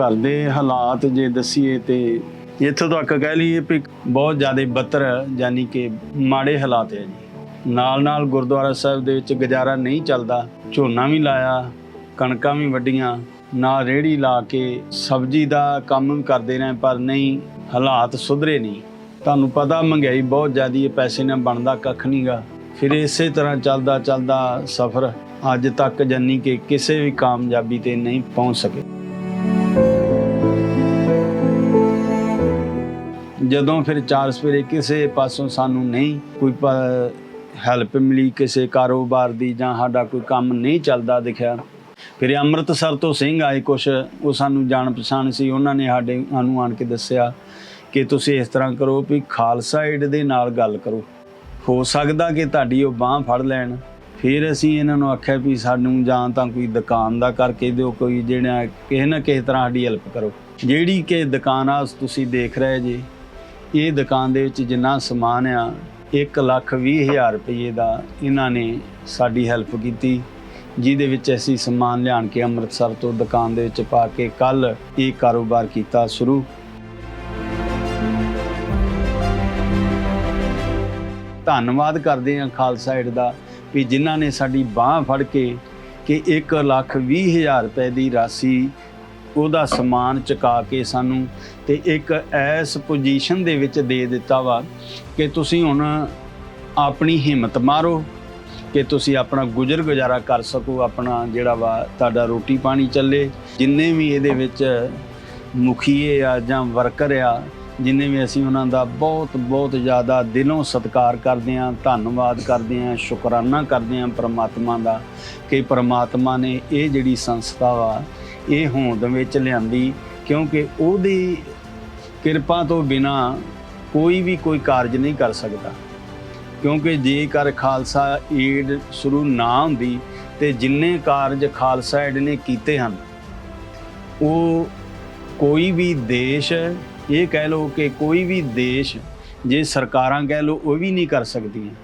ਘਰ ਦੇ ਹਾਲਾਤ ਜੇ ਦਸੀਏ ਤੇ ਇੱਥੋਂ ਤੱਕ ਕਹਿ ਲਈਏ ਵੀ ਬਹੁਤ ਜ਼ਿਆਦਾ ਬੱਤਰ ਯਾਨੀ ਕਿ ਮਾੜੇ ਹਾਲਾਤ ਹੈ ਜੀ। ਨਾਲ ਨਾਲ ਗੁਰਦੁਆਰਾ ਸਾਹਿਬ ਦੇ ਵਿੱਚ ਗੁਜ਼ਾਰਾ ਨਹੀਂ ਚੱਲਦਾ। ਝੋਨਾ ਵੀ ਲਾਇਆ, ਕਣਕਾਂ ਵੀ ਵੱਡੀਆਂ ਨਾਲ ਰੇੜੀ ਲਾ ਕੇ ਸਬਜ਼ੀ ਦਾ ਕੰਮ ਵੀ ਕਰਦੇ ਰਹੇ, ਪਰ ਨਹੀਂ, ਹਾਲਾਤ ਸੁਧਰੇ ਨਹੀਂ। ਤੁਹਾਨੂੰ ਪਤਾ ਮਹਿੰਗਾਈ ਬਹੁਤ ਜ਼ਿਆਦੀ ਹੈ, ਪੈਸੇ ਨਾਲ ਬਣਦਾ ਕੱਖ ਨਹੀਂਗਾ। ਫਿਰ ਇਸੇ ਤਰ੍ਹਾਂ ਚੱਲਦਾ ਚੱਲਦਾ ਸਫ਼ਰ ਅੱਜ ਤੱਕ ਜਾਨੀ ਕਿ ਕਿਸੇ ਵੀ ਕਾਮਯਾਬੀ ਤੇ ਨਹੀਂ ਪਹੁੰਚ ਸਕੇ। ਜਦੋਂ ਫਿਰ ਚਾਰ ਸਵੇਰੇ ਕਿਸੇ ਪਾਸੋਂ ਸਾਨੂੰ ਨਹੀਂ ਕੋਈ ਹੈਲਪ ਮਿਲੀ ਕਿਸੇ ਕਾਰੋਬਾਰ ਦੀ ਜਾਂ ਸਾਡਾ ਕੋਈ ਕੰਮ ਨਹੀਂ ਚੱਲਦਾ ਦਿਖਿਆ। ਫਿਰ ਅੰਮ੍ਰਿਤਸਰ ਤੋਂ ਸਿੰਘ ਆਏ ਕੁਛ, ਉਹ ਸਾਨੂੰ ਜਾਣ ਪਛਾਣ ਸੀ। ਉਹਨਾਂ ਨੇ ਸਾਡੇ, ਸਾਨੂੰ ਆਣ ਕੇ ਦੱਸਿਆ ਕਿ ਤੁਸੀਂ ਇਸ ਤਰ੍ਹਾਂ ਕਰੋ ਵੀ ਖਾਲਸਾ ਏਡ ਦੇ ਨਾਲ ਗੱਲ ਕਰੋ। ਹੋ ਸਕਦਾ ਕਿ ਤੁਹਾਡੀ ਉਹ ਬਾਹ ਫੜ ਲੈਣ। ਫਿਰ ਅਸੀਂ ਇਹਨਾਂ ਨੂੰ ਆਖਿਆ ਵੀ ਸਾਨੂੰ ਜਾਂ ਤਾਂ ਕੋਈ ਦੁਕਾਨ ਦਾ ਕਰਕੇ ਦਿਓ, ਕੋਈ ਜਿਹੜਾ ਕਿਸੇ ਨਾ ਕਿਸੇ ਤਰ੍ਹਾਂ ਸਾਡੀ ਹੈਲਪ ਕਰੋ। ਜਿਹੜੀ ਕਿ ਦੁਕਾਨ ਆ, ਤੁਸੀਂ ਦੇਖ ਰਹੇ ਜੀ। ਇਹ ਦੁਕਾਨ ਦੇ ਵਿੱਚ ਜਿੰਨਾ ਸਮਾਨ ਆ 1 ਲੱਖ 20 ਹਜ਼ਾਰ ਰੁਪਏ ਦਾ ਇਹਨਾਂ ਨੇ ਸਾਡੀ ਹੈਲਪ ਕੀਤੀ, ਜਿਹਦੇ ਵਿੱਚ ਅਸੀਂ ਸਮਾਨ ਲਿਆਣ ਕੇ ਅੰਮ੍ਰਿਤਸਰ ਤੋਂ ਦੁਕਾਨ ਦੇ ਵਿੱਚ ਪਾ ਕੇ ਕੱਲ ਇਹ ਕਾਰੋਬਾਰ ਕੀਤਾ ਸ਼ੁਰੂ। ਧੰਨਵਾਦ ਕਰਦੇ ਹਾਂ ਖਾਲਸਾ ਏਡ ਦਾ ਵੀ ਜਿਨ੍ਹਾਂ ਨੇ ਸਾਡੀ ਬਾਹ ਫੜ ਕੇ ਕਿ 1 ਲੱਖ 20 ਹਜ਼ਾਰ ਰੁਪਏ ਦੀ ਰਾਸ਼ੀ ਉਹਦਾ ਸਮਾਨ ਚੁਕਾ ਕੇ ਸਾਨੂੰ ਤੇ ਇੱਕ ਐਸ ਪੋਜੀਸ਼ਨ ਦੇ ਵਿੱਚ ਦੇ ਦਿੱਤਾ ਵਾ ਕਿ ਤੁਸੀਂ ਹੁਣ ਆਪਣੀ ਹਿੰਮਤ ਮਾਰੋ, ਕਿ ਤੁਸੀਂ ਆਪਣਾ ਗੁਜ਼ਰ ਗੁਜ਼ਾਰਾ ਕਰ ਸਕੋ, ਆਪਣਾ ਜਿਹੜਾ ਵਾ ਤੁਹਾਡਾ ਰੋਟੀ ਪਾਣੀ ਚੱਲੇ। ਜਿੰਨੇ ਵੀ ਇਹਦੇ ਵਿੱਚ ਮੁਖੀਏ ਆ ਜਾਂ ਵਰਕਰ ਆ, ਜਿੰਨੇ ਵੀ ਅਸੀਂ ਉਹਨਾਂ ਦਾ ਬਹੁਤ ਬਹੁਤ ਜ਼ਿਆਦਾ ਦਿਲੋਂ ਸਤਿਕਾਰ ਕਰਦੇ ਹਾਂ, ਧੰਨਵਾਦ ਕਰਦੇ ਹਾਂ, ਸ਼ੁਕਰਾਨਾ ਕਰਦੇ ਹਾਂ ਪ੍ਰਮਾਤਮਾ ਦਾ, ਕਿ ਪ੍ਰਮਾਤਮਾ ਨੇ ਇਹ ਜਿਹੜੀ ਸੰਸਥਾ ਵਾ ਇਹ ਹੋਂਦ ਵਿੱਚ ਲਿਆਂਦੀ, ਕਿਉਂਕਿ ਉਹਦੀ ਕਿਰਪਾ ਤੋਂ ਬਿਨਾ ਕੋਈ ਵੀ ਕੋਈ ਕਾਰਜ ਨਹੀਂ ਕਰ ਸਕਦਾ। ਕਿਉਂਕਿ ਜੇਕਰ ਖਾਲਸਾ ਏਡ ਸ਼ੁਰੂ ਨਾ ਹੁੰਦੀ, ਤੇ ਜਿੰਨੇ ਕਾਰਜ ਖਾਲਸਾ ਏਡ ਨੇ ਕੀਤੇ ਹਨ, ਉਹ ਕੋਈ ਵੀ ਦੇਸ਼, ਇਹ ਕਹਿ ਲਓ ਕਿ ਕੋਈ ਵੀ ਦੇਸ਼, ਜੇ ਸਰਕਾਰਾਂ ਕਹਿ ਲਓ, ਉਹ ਵੀ ਨਹੀਂ ਕਰ ਸਕਦੀਆਂ।